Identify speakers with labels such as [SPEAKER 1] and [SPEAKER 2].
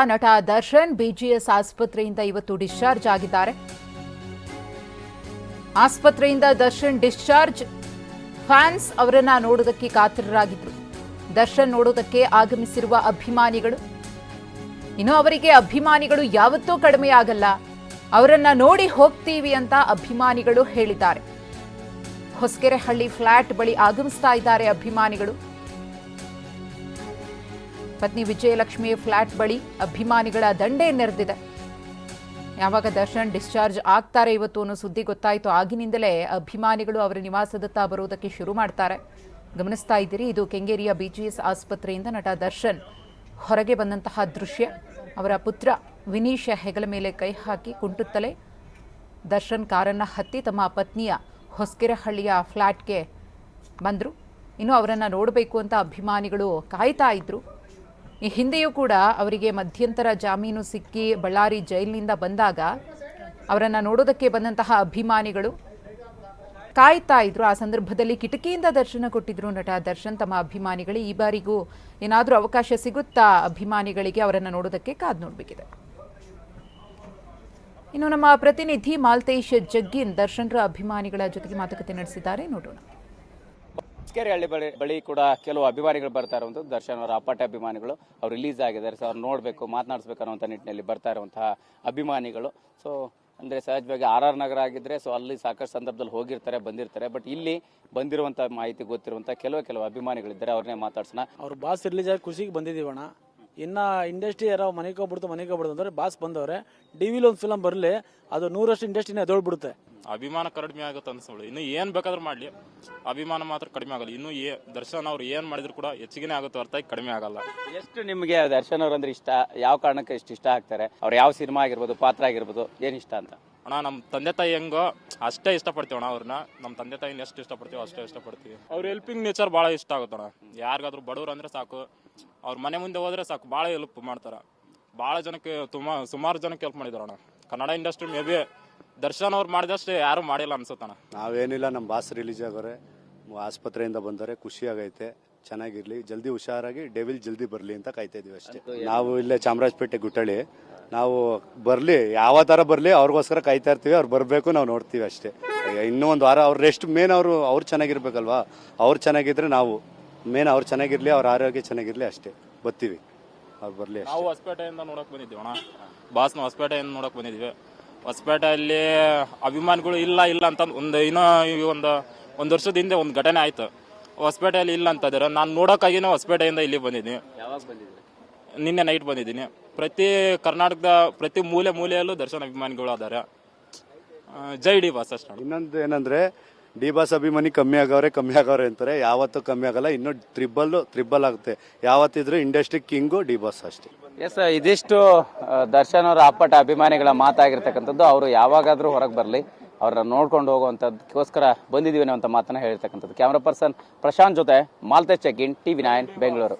[SPEAKER 1] ನಟ ದರ್ಶನ್ ಬಿಜಿಎಸ್ ಆಸ್ಪತ್ರೆಯಿಂದ ಇವತ್ತು ಡಿಸ್ಚಾರ್ಜ್ ಆಗಿದ್ದಾರೆ. ಆಸ್ಪತ್ರೆಯಿಂದ ದರ್ಶನ್ ಡಿಸ್ಚಾರ್ಜ್. ಫ್ಯಾನ್ಸ್ ಅವರನ್ನ ನೋಡೋದಕ್ಕೆ ಕಾತರರಾಗಿದ್ರು. ದರ್ಶನ್ ನೋಡೋದಕ್ಕೆ ಆಗಮಿಸಿರುವ ಅಭಿಮಾನಿಗಳು. ಇನ್ನು ಅವರಿಗೆ ಅಭಿಮಾನಿಗಳು ಯಾವತ್ತೂ ಕಡಿಮೆ ಆಗಲ್ಲ. ಅವರನ್ನ ನೋಡಿ ಹೋಗ್ತೀವಿ ಅಂತ ಅಭಿಮಾನಿಗಳು ಹೇಳಿದ್ದಾರೆ. ಹೊಸಕೆರೆಹಳ್ಳಿ ಫ್ಲಾಟ್ ಬಳಿ ಆಗಮಿಸ್ತಾ ಇದ್ದಾರೆ ಅಭಿಮಾನಿಗಳು. ಪತ್ನಿ ವಿಜಯಲಕ್ಷ್ಮಿ ಫ್ಲಾಟ್ ಬಳಿ ಅಭಿಮಾನಿಗಳ ದಂಡೆ ನೆರೆದಿದೆ. ಯಾವಾಗ ದರ್ಶನ್ ಡಿಸ್ಚಾರ್ಜ್ ಆಗ್ತಾರೆ ಇವತ್ತು ಅನ್ನೋ ಸುದ್ದಿ ಗೊತ್ತಾಯಿತು. ಆಗಿನಿಂದಲೇ ಅಭಿಮಾನಿಗಳು ಅವರ ನಿವಾಸದತ್ತ ಬರುವುದಕ್ಕೆ ಶುರು ಮಾಡ್ತಾರೆ. ಗಮನಿಸ್ತಾ ಇದ್ದೀರಿ, ಇದು ಕೆಂಗೇರಿಯ ಬಿಜಿಎಸ್ ಆಸ್ಪತ್ರೆಯಿಂದ ನಟ ದರ್ಶನ್ ಹೊರಗೆ ಬಂದಂತಹ ದೃಶ್ಯ. ಅವರ ಪುತ್ರ ವಿನೀಶ ಹೆಗಲ ಮೇಲೆ ಕೈ ಹಾಕಿ ಕುಂಟುತ್ತಲೇ ದರ್ಶನ್ ಕಾರನ್ನು ಹತ್ತಿ ತಮ್ಮ ಪತ್ನಿಯ ಹೊಸಕೆರೆಹಳ್ಳಿಯ ಫ್ಲ್ಯಾಟ್ಗೆ ಬಂದರು. ಇನ್ನು ಅವರನ್ನು ನೋಡಬೇಕು ಅಂತ ಅಭಿಮಾನಿಗಳು ಕಾಯ್ತಾ ಇದ್ರು. ಈ ಹಿಂದೆಯೂ ಕೂಡ ಅವರಿಗೆ ಮಧ್ಯಂತರ ಜಾಮೀನು ಸಿಕ್ಕಿ ಬಳ್ಳಾರಿ ಜೈಲಿನಿಂದ ಬಂದಾಗ ಅವರನ್ನು ನೋಡೋದಕ್ಕೆ ಬಂದಂತಹ ಅಭಿಮಾನಿಗಳು ಕಾಯ್ತಾ ಇದ್ರು. ಆ ಸಂದರ್ಭದಲ್ಲಿ ಕಿಟಕಿಯಿಂದ ದರ್ಶನ ಕೊಟ್ಟಿದ್ರು ನಟ ದರ್ಶನ್. ತಮ್ಮ ಅಭಿಮಾನಿಗಳು ಈ ಬಾರಿಗೂ ಏನಾದರೂ ಅವಕಾಶ ಸಿಗುತ್ತಾ ಅಭಿಮಾನಿಗಳಿಗೆ ಅವರನ್ನು ನೋಡೋದಕ್ಕೆ ಕಾದು ನೋಡಬೇಕಿದೆ. ಇನ್ನು ನಮ್ಮ ಪ್ರತಿನಿಧಿ ಮಾಲ್ತೇಶ್ ಜಗ್ಗಿನ್ ದರ್ಶನ್ರ ಅಭಿಮಾನಿಗಳ ಜೊತೆಗೆ ಮಾತುಕತೆ ನಡೆಸಿದ್ದಾರೆ. ನೋಡೋಣ.
[SPEAKER 2] ಹೊಸಕೆರೆ ಹಳ್ಳಿ ಬಳಿ ಬಳಿ ಕೂಡ ಕೆಲವು ಅಭಿಮಾನಿಗಳು ಬರ್ತಾ ಇರುವಂಥದ್ದು. ದರ್ಶನ್ ಅವರ ಅಪ್ಪಟ ಅಭಿಮಾನಿಗಳು. ಅವ್ರು ರಿಲೀಸ್ ಆಗಿದ್ದಾರೆ. ಸೊ ಅವ್ರು ನೋಡಬೇಕು, ಮಾತನಾಡಿಸ್ಬೇಕು ಅನ್ನೋಂಥ ನಿಟ್ಟಿನಲ್ಲಿ ಬರ್ತಾ ಇರುವಂತಹ ಅಭಿಮಾನಿಗಳು. ಸೊ ಅಂದರೆ ಸಹಜವಾಗಿ ಆರ್ ಆರ್ ನಗರ ಆಗಿದ್ರೆ ಸೊ ಅಲ್ಲಿ ಸಾಕಷ್ಟು ಸಂದರ್ಭದಲ್ಲಿ ಹೋಗಿರ್ತಾರೆ, ಬಂದಿರ್ತಾರೆ. ಬಟ್ ಇಲ್ಲಿ ಬಂದಿರುವಂಥ ಮಾಹಿತಿ ಗೊತ್ತಿರುವಂಥ ಕೆಲವು ಕೆಲವು ಅಭಿಮಾನಿಗಳಿದ್ದಾರೆ. ಅವ್ರನ್ನೇ ಮಾತಾಡ್ಸೋಣ.
[SPEAKER 3] ಅವ್ರ ಬಾಸ್ ರಿಲೀಸ್ ಆಗಿ ಖುಷಿಗೆ ಬಂದಿದ್ದೀವಣ್ಣ. ಇನ್ನು ಇಂಡಸ್ಟ್ರಿ ಯಾರೋ ಮನೆಗೆ ಹೋಗ್ಬಿಡ್ತು ಮನೆಗೆ ಹೋಗ್ಬಿಡ್ತು ಅಂದ್ರೆ ಬಾಸ್ ಬಂದವ್ರೆ ಡಿ ವಿಲಿ ಒಂದು ಫಿಲಮ್ ಬರಲಿ ಅದು ನೂರಷ್ಟು ಇಂಡಸ್ಟ್ರಿನೇ ಎದೊಳ್ಬಿಡುತ್ತೆ.
[SPEAKER 4] ಅಭಿಮಾನ ಕಡಿಮೆ ಆಗುತ್ತೆ ಅನ್ಸೋಳು. ಇನ್ನು ಏನು ಬೇಕಾದ್ರೂ ಮಾಡಲಿ. ಅಭಿಮಾನ ಮಾತ್ರ ಕಡಿಮೆ ಆಗಲ್ಲ. ಇನ್ನು ಏ ದರ್ಶನ್ ಅವ್ರು ಏನು ಮಾಡಿದ್ರು ಕೂಡ ಹೆಚ್ಚಿಗೆ ಆಗುತ್ತೆ ಹೊರತಾಗಿ ಕಡಿಮೆ ಆಗಲ್ಲ.
[SPEAKER 2] ಎಷ್ಟು ನಿಮಗೆ ದರ್ಶನ್ ಅವ್ರಂದ್ರೆ ಇಷ್ಟ? ಯಾವ ಕಾರಣಕ್ಕೆ ಇಷ್ಟು ಇಷ್ಟ ಆಗ್ತಾರೆ? ಅವ್ರು ಯಾವ ಸಿನಿಮಾ ಆಗಿರ್ಬೋದು ಪಾತ್ರ ಆಗಿರ್ಬೋದು ಏನು ಇಷ್ಟ ಅಂತ?
[SPEAKER 4] ಅಣ್ಣ ನಮ್ಮ ತಂದೆ ತಾಯಿ ಹೆಂಗೋ ಅಷ್ಟೇ ಇಷ್ಟಪಡ್ತೀವಿ ಅಣ್ಣ ಅವ್ರನ್ನ. ನಮ್ಮ ತಂದೆ ತಾಯಿನ ಎಷ್ಟು ಇಷ್ಟಪಡ್ತೀವೋ ಅಷ್ಟೇ ಇಷ್ಟಪಡ್ತೀವಿ. ಅವ್ರ ಹೆಲ್ಪಿಂಗ್ ನೇಚರ್ ಭಾಳ ಇಷ್ಟ ಆಗುತ್ತೆ ಅಣ್ಣ. ಯಾರಿಗಾದ್ರೂ ಬಡವ್ರು ಅಂದ್ರೆ ಸಾಕು. ಅವ್ರ ಮನೆ ಮುಂದೆ ಹೋದ್ರೆ ಸಾಕು ಭಾಳ ಹೆಲ್ಪ್ ಮಾಡ್ತಾರೆ. ಭಾಳ ಜನಕ್ಕೆ ತುಂಬಾ ಸುಮಾರು ಜನಕ್ಕೆ ಹೆಲ್ಪ್ ಮಾಡಿದ್ರು ಅಣ್ಣ Kannada industry may be Darshan ಅವ್ರು ಮಾಡಿದಷ್ಟು ಯಾರು ಮಾಡಿಲ್ಲ ಅನ್ಸುತ್ತಣ್ಣ.
[SPEAKER 5] ನಾವೇನಿಲ್ಲ ನಮ್ಮ ಬಾಸ್ ರಿಲೀಸ್ ಆಗೋರೆ ಆಸ್ಪತ್ರೆಯಿಂದ ಬಂದರೆ ಖುಷಿ ಆಗೈತೆ ಚೆನ್ನಾಗಿರ್ಲಿ. ಜಲ್ದಿ ಹುಷಾರಾಗಿ ಡೆವಿಲ್ ಜಲ್ದಿ ಬರಲಿ ಅಂತ ಕಾಯ್ತಾ ಇದೀವಿ ಅಷ್ಟೇ. ನಾವು ಇಲ್ಲೇ ಚಾಮರಾಜಪೇಟೆ ಗುಟ್ಟಳಿ ನಾವು ಬರಲಿ ಯಾವ ಥರ ಬರಲಿ ಅವ್ರಿಗೋಸ್ಕರ ಕಾಯ್ತಾ ಇರ್ತೀವಿ ಅವ್ರು ಬರಬೇಕು ನಾವು ನೋಡ್ತೀವಿ ಅಷ್ಟೇ. ಇನ್ನೂ ಒಂದು ವಾರ ಅವ್ರು ರೆಸ್ಟ್ ಮೇನ್ ಅವರು ಅವ್ರು ಚೆನ್ನಾಗಿರ್ಬೇಕಲ್ವಾ? ಅವ್ರು ಚೆನ್ನಾಗಿದ್ರೆ ನಾವು ಮೇನ್ ಅವ್ರು ಚೆನ್ನಾಗಿರ್ಲಿ ಅವ್ರ ಆರೋಗ್ಯ ಚೆನ್ನಾಗಿರ್ಲಿ ಅಷ್ಟೇ. ಬರ್ತೀವಿ. ಅವ್ರು ಬರಲಿ ಅಷ್ಟೇ.
[SPEAKER 4] ನಾವು ಹೊಸಪೇಟೆಯಿಂದ ನೋಡಕ್ ಬಂದಿದ್ದೀವಿ ಅಣ್ಣ. ಬಾಸ್ನ ಹೊಸಪೇಟೆಯಿಂದ ನೋಡಕ್ ಬಂದಿದ್ವಿ ಹೊಸಪೇಟೆಯಲ್ಲಿ ಅಭಿಮಾನಿಗಳು ಇಲ್ಲ ಇಲ್ಲ ಅಂತ ಒಂದು ಇನ್ನೂ ಈ ಒಂದು ಒಂದು ವರ್ಷದ ಹಿಂದೆ ಒಂದು ಘಟನೆ ಆಯ್ತು. ಹೊಸಪೇಟೆಯಲ್ಲಿ ಇಲ್ಲ ಅಂತ ಇದ್ದಾರೆ ನಾನು ನೋಡೋಕ್ಕಾಗಿನೇ ಹೊಸಪೇಟೆಯಿಂದ ಇಲ್ಲಿ ಬಂದಿದ್ದೀನಿ. ನಿನ್ನೆ ನೈಟ್ ಬಂದಿದ್ದೀನಿ. ಪ್ರತಿ ಕರ್ನಾಟಕದ ಪ್ರತಿ ಮೂಲೆ ಮೂಲೆಯಲ್ಲೂ ದರ್ಶನ ಅಭಿಮಾನಿಗಳು ಅದಾರೆ ಜೈ ಡಿ ಬಾಸ್ ಅಷ್ಟೇ
[SPEAKER 5] ಇನ್ನೊಂದು ಏನಂದ್ರೆ ಡಿ ಬಾಸ್ ಅಭಿಮಾನಿ ಕಮ್ಮಿ ಆಗವ್ರೆ ಕಮ್ಮಿ ಆಗವ್ರೆ ಅಂತಾರೆ. ಯಾವತ್ತೂ ಕಮ್ಮಿ ಆಗಲ್ಲ, ಇನ್ನು ತ್ರಿಬಲ್ ತ್ರಿಬಲ್ ಆಗುತ್ತೆ. ಯಾವತ್ತಿದ್ರು ಇಂಡಸ್ಟ್ರಿ ಕಿಂಗು ಡಿ ಬಾಸ್ ಅಷ್ಟೇ.
[SPEAKER 2] ಎಸ್ ಇದಿಷ್ಟು ದರ್ಶನ್ ಅವರ ಅಪ್ಪಟ ಅಭಿಮಾನಿಗಳ ಮಾತಾಗಿರ್ತಕ್ಕಂಥದ್ದು. ಅವರು ಯಾವಾಗಾದ್ರೂ ಹೊರಗೆ ಬರಲಿ, ಅವ್ರನ್ನ ನೋಡ್ಕೊಂಡು ಹೋಗುವಂಥದ್ದಕ್ಕೋಸ್ಕರ ಬಂದಿದ್ದೀವಿ ಅನ್ನೋ ಮಾತನ್ನ ಹೇಳಿರ್ತಕ್ಕಂಥದ್ದು. ಕ್ಯಾಮ್ರಾ ಪರ್ಸನ್ ಪ್ರಶಾಂತ್ ಜೊತೆ ಮಾಲ್ತೇಶ್ ಚೆಕ್ಕಿನ್ ಟಿವಿ ನೈನ್, ಬೆಂಗಳೂರು.